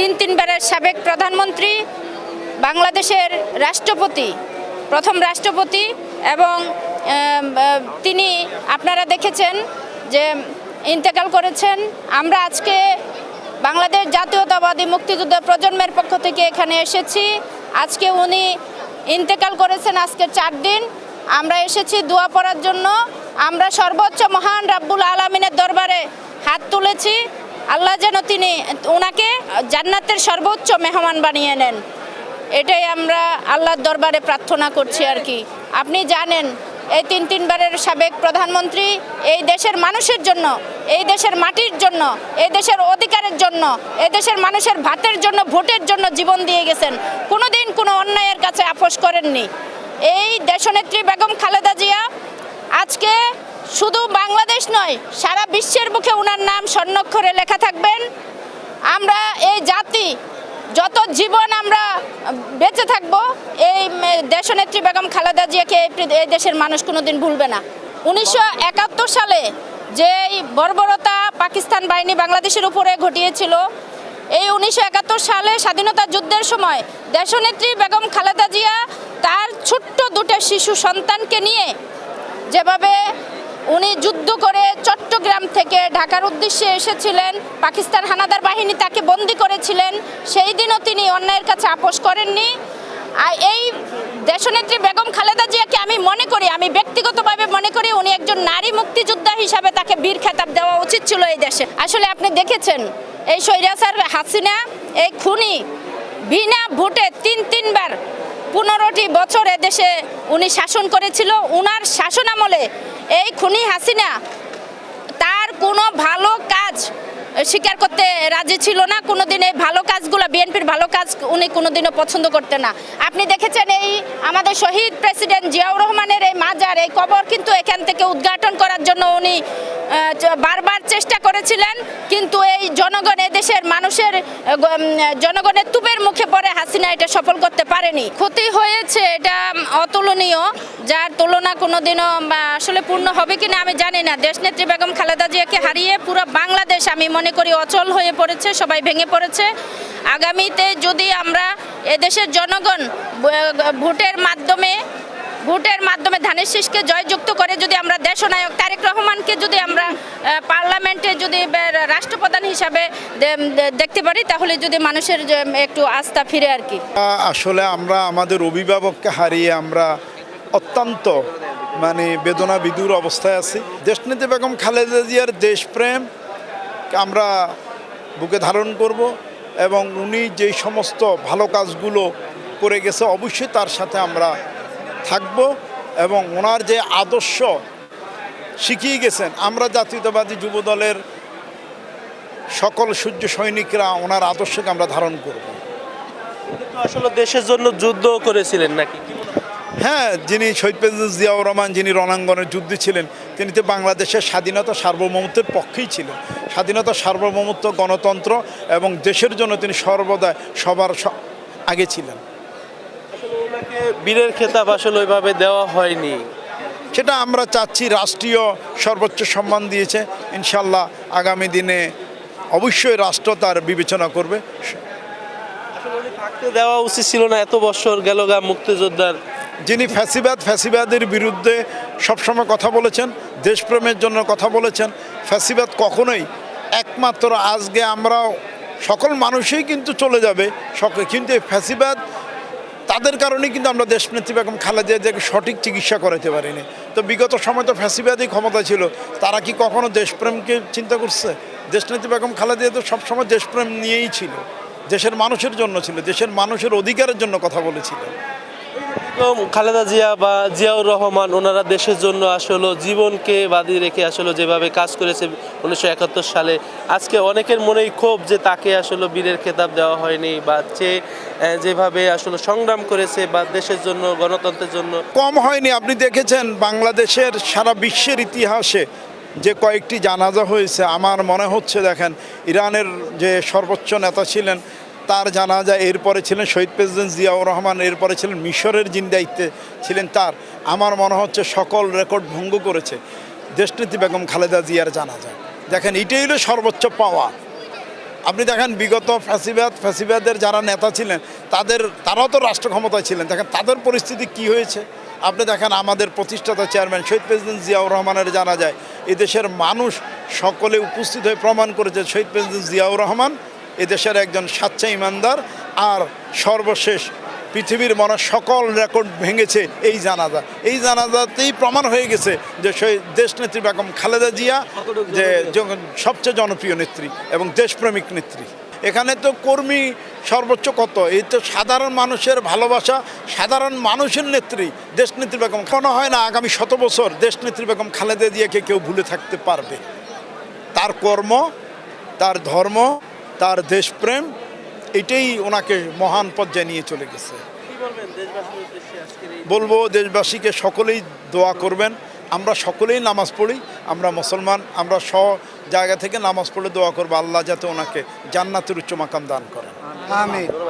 তিন তিনবারের সাবেক প্রধানমন্ত্রী, বাংলাদেশের রাষ্ট্রপতি, প্রথম রাষ্ট্রপতি এবং তিনি আপনারা দেখেছেন যে ইন্তেকাল করেছেন। আমরা আজকে বাংলাদেশ জাতীয়তাবাদী মুক্তিযুদ্ধ প্রজন্মের পক্ষ থেকে এখানে এসেছি। আজকে উনি ইন্তেকাল করেছেন আজকে চার দিন। আমরা এসেছি দোয়া পড়ার জন্য। আমরা সর্বোচ্চ মহান রাব্বুল আলমিনের দরবারে হাত তুলেছি। আল্লাহ যেন তিনি ওনাকে জান্নাতের সর্বোচ্চ মেহমান বানিয়ে নেন। এটাই আমরা আল্লাহর দরবারে প্রার্থনা করছি আর কি। আপনি জানেন, এই তিন তিনবারের সাবেক প্রধানমন্ত্রী এই দেশের মানুষের জন্য, এই দেশের মাটির জন্য, এই দেশের অধিকারের জন্য, এই দেশের মানুষের ভাতের জন্য, ভোটের জন্য জীবন দিয়ে গেছেন। কোনোদিন কোনো অন্যায়ের কাছে আপোষ করেননি। এই দেশনেত্রী বেগম খালেদা জিয়া আজকে শুধু বাংলাদেশ নয়, সারা বিশ্বের মুখে ওনার নাম স্বর্ণক্ষরে লেখা থাকবেন। আমরা এই জাতি, যত জীবন আমরা বেঁচে থাকব, এই দেশনেত্রী বেগম খালেদা জিয়াকে এই দেশের মানুষ কোনোদিন ভুলবে না। উনিশশো একাত্তর সালে যে এই বর্বরতা পাকিস্তান বাহিনী বাংলাদেশের উপরে ঘটিয়েছিল, এই উনিশশো একাত্তর সালে স্বাধীনতা যুদ্ধের সময় দেশনেত্রী বেগম খালেদা জিয়া তার ছোট্ট দুটো শিশু সন্তানকে নিয়ে যেভাবে উনি যুদ্ধ করে চট্টগ্রাম থেকে ঢাকার উদ্দেশ্যে এসেছিলেন, পাকিস্তান হানাদার বাহিনী তাকে বন্দি করেছিলেন, সেই দিনও তিনি অন্যায়ের কাছে আপোষ করেননি। আর এই দেশনেত্রী বেগম খালেদা জিয়াকে আমি মনে করি, আমি ব্যক্তিগতভাবে মনে করি উনি একজন নারী মুক্তিযোদ্ধা হিসাবে তাকে বীর খেতাব দেওয়া উচিত ছিল এই দেশে। আসলে আপনি দেখেছেন, এই স্বৈরাচার হাসিনা, এই খুনি বিনা ভোটে তিন তিনবার পনেরোটি বছর দেশে উনি শাসন করেছিল। উনার শাসন আমলে এই খুনি হাসিনা তার কোনো ভালো কাজ স্বীকার করতে রাজি ছিল না। কোনোদিন এই ভালো কাজগুলো, বিএনপির ভালো কাজ উনি কোনোদিনও পছন্দ করতেন না। আপনি দেখেছেন এই আমাদের শহীদ প্রেসিডেন্ট জিয়াউর রহমানের এই মাজার, এই কবর কিন্তু এখান থেকে উদ্ঘাটন করার জন্য উনি বারবার চেষ্টা করেছিলেন, কিন্তু এই জনগণ দেশের মানুষের জনগণের তুপের মুখে পড়ে হাসিনা এটা সফল করতে পারেনি। ক্ষতি হয়েছে এটা অতুলনীয়, যার তুলনা কোনোদিনও আসলে পূর্ণ হবে কিনা আমি জানি না। দেশনেত্রী বেগম খালেদা জিয়াকে হারিয়ে পুরো বাংলাদেশ আমি মনে করি অচল হয়ে পড়েছে, সবাই ভেঙে পড়েছে। আগামীতে যদি আমরা এদেশের জনগণ ভোটের মাধ্যমে, ভোটের মাধ্যমে ধানের শীষকে জয়যুক্ত করে যদি আমরা দেশনায়ক তারেক রহমানকে যদি আমরা পার্লামেন্টে যদি রাষ্ট্রপ্রধান হিসাবে দেখতে পারি, তাহলে যদি মানুষের যে একটু আস্থা ফিরে আর কি। আসলে আমরা আমাদের অভিভাবককে হারিয়ে আমরা অত্যন্ত মানে বেদনা বিদুর অবস্থায় আছি। দেশনীতি বেগম খালেদা জিয়ার দেশপ্রেম আমরা বুকে ধারণ করব এবং উনি যেই সমস্ত ভালো কাজগুলো করে গেছে অবশ্যই তার সাথে আমরা থাকব এবং ওনার যে আদর্শ শিখিয়ে গেছেন আমরা জাতীয়তাবাদী যুব দলের সকল সূর্য সৈনিকরা ওনার আদর্শকে আমরা ধারণ করব। আসলে দেশের জন্য যুদ্ধ করেছিলেন নাকি? হয়? যিনি শহীদ প্রেসিডেন্ট জিয়াউর রহমান যিনি রণাঙ্গনের যুদ্ধে ছিলেন তিনি তো বাংলাদেশের স্বাধীনতা সার্বভৌমত্বের পক্ষেই ছিলেন। স্বাধীনতা সার্বভৌমত্ব গণতন্ত্র এবং দেশের জন্য তিনি সর্বদা সবার আগে ছিলেন। বীরের খেতাব আসলে ওইভাবে দেওয়া হয়নি। সেটা আমরা চাচ্ছি রাষ্ট্রীয় সর্বোচ্চ সম্মান দিয়েছে। ইনশাল্লাহ আগামী দিনে অবশ্যই রাষ্ট্র তার বিবেচনা করবে। থাকতে দেওয়া উচিত ছিল না এত বছর গেল গা মুক্তিযোদ্ধার। যিনি ফ্যাসিবাদ ফ্যাসিবাদের বিরুদ্ধে সবসময় কথা বলেছেন দেশপ্রেমের জন্য কথা বলেছেন ফ্যাসিবাদ কখনোই একমাত্র আজকে আমরা সকল মানুষই কিন্তু চলে যাবে সকল কিন্তু এই ফ্যাসিবাদ তাদের কারণেই কিন্তু আমরা দেশনেত্রী বেগম খালেদা জিয়াকে সঠিক চিকিৎসা করাতে পারিনি। তো বিগত সময় তো ফ্যাসিবাদী ক্ষমতা ছিল। তারা কি কখনো দেশপ্রেমকে চিন্তা করছে? দেশনেত্রী বেগম খালেদা তো সবসময় দেশপ্রেম নিয়েই ছিল। দেশের মানুষের জন্য ছিল, দেশের মানুষের অধিকারের জন্য কথা বলেছিলেন। তো খালেদা জিয়া বা জিয়াউর রহমান ওনারা দেশের জন্য আসলে জীবনকে বাদি রেখে আসলে যেভাবে কাজ করেছে উনিশশো একাত্তর সালে। আজকে অনেকের মনেই ক্ষোভ যে তাকে আসলে বীরের খেতাব দেওয়া হয়নি বা আহ, যেভাবে আসলে সংগ্রাম করেছে বা দেশের জন্য গণতন্ত্রের জন্য। কম হয়নি আপনি দেখেছেন বাংলাদেশের সারা বিশ্বের ইতিহাসে যে কয়েকটি জানাজা হয়েছে আমার মনে হচ্ছে দেখেন ইরানের যে সর্বোচ্চ নেতা ছিলেন তার জানাজা, এরপরে ছিলেন শহীদ প্রেসিডেন্ট জিয়াউর রহমান, এরপরে ছিলেন মিশরের যিনি দায়িত্বে ছিলেন তার। আমার মনে হচ্ছে সকল রেকর্ড ভঙ্গ করেছে দেশনীতি বেগম খালেদা জিয়ার জানাজা। দেখেন, এটাই হলো সর্বোচ্চ পাওয়া। আপনি দেখেন, বিগত ফ্যাসিবাদ, ফ্যাসিবাদের যারা নেতা ছিলেন, তাদের, তারাও তো রাষ্ট্র ক্ষমতায় ছিলেন। দেখেন, তাদের পরিস্থিতি কি হয়েছে? আপনি দেখেন, আমাদের প্রতিষ্ঠাতা চেয়ারম্যান শহীদ প্রেসিডেন্ট জিয়াউর রহমানের জানা যায় এদেশের মানুষ সকলে উপস্থিত হয়ে প্রমাণ করেছে, শহীদ প্রেসিডেন্ট জিয়াউর রহমান এদেশের একজন সাচ্চা ইমানদার আর সর্বশেষ পৃথিবীর মনে সকল রেকর্ড ভেঙেছে এই জানাজা। এই জানাজাতেই প্রমাণ হয়ে গেছে যে সেই দেশনেত্রী বেগম খালেদা জিয়া যে সবচেয়ে জনপ্রিয় নেত্রী এবং দেশপ্রেমিক নেত্রী। এখানে তো কর্মী সর্বোচ্চ কত? এই তো সাধারণ মানুষের ভালোবাসা, সাধারণ মানুষের নেত্রী দেশনেত্রী বেগম মনে হয় না আগামী শত বছর দেশনেত্রী বেগম খালেদা জিয়াকে কেউ ভুলে থাকতে পারবে। তার কর্ম, তার ধর্ম তার দেশপ্রেম এটাই ওনাকে মহান পর্যায়ে নিয়ে চলে গেছে। কি বলবেন দেশবাসীর উদ্দেশ্যে আজকের এই বলব দেশবাসীকে সকলেই দোয়া করবেন। আমরা সকলেই নামাজ পড়ি আমরা মুসলমান আমরা স জায়গা থেকে নামাজ পড়ে দোয়া করব আল্লাহ যাতে ওনাকে জান্নাতের উচ্চ মাকাম দান করেন। আমিন।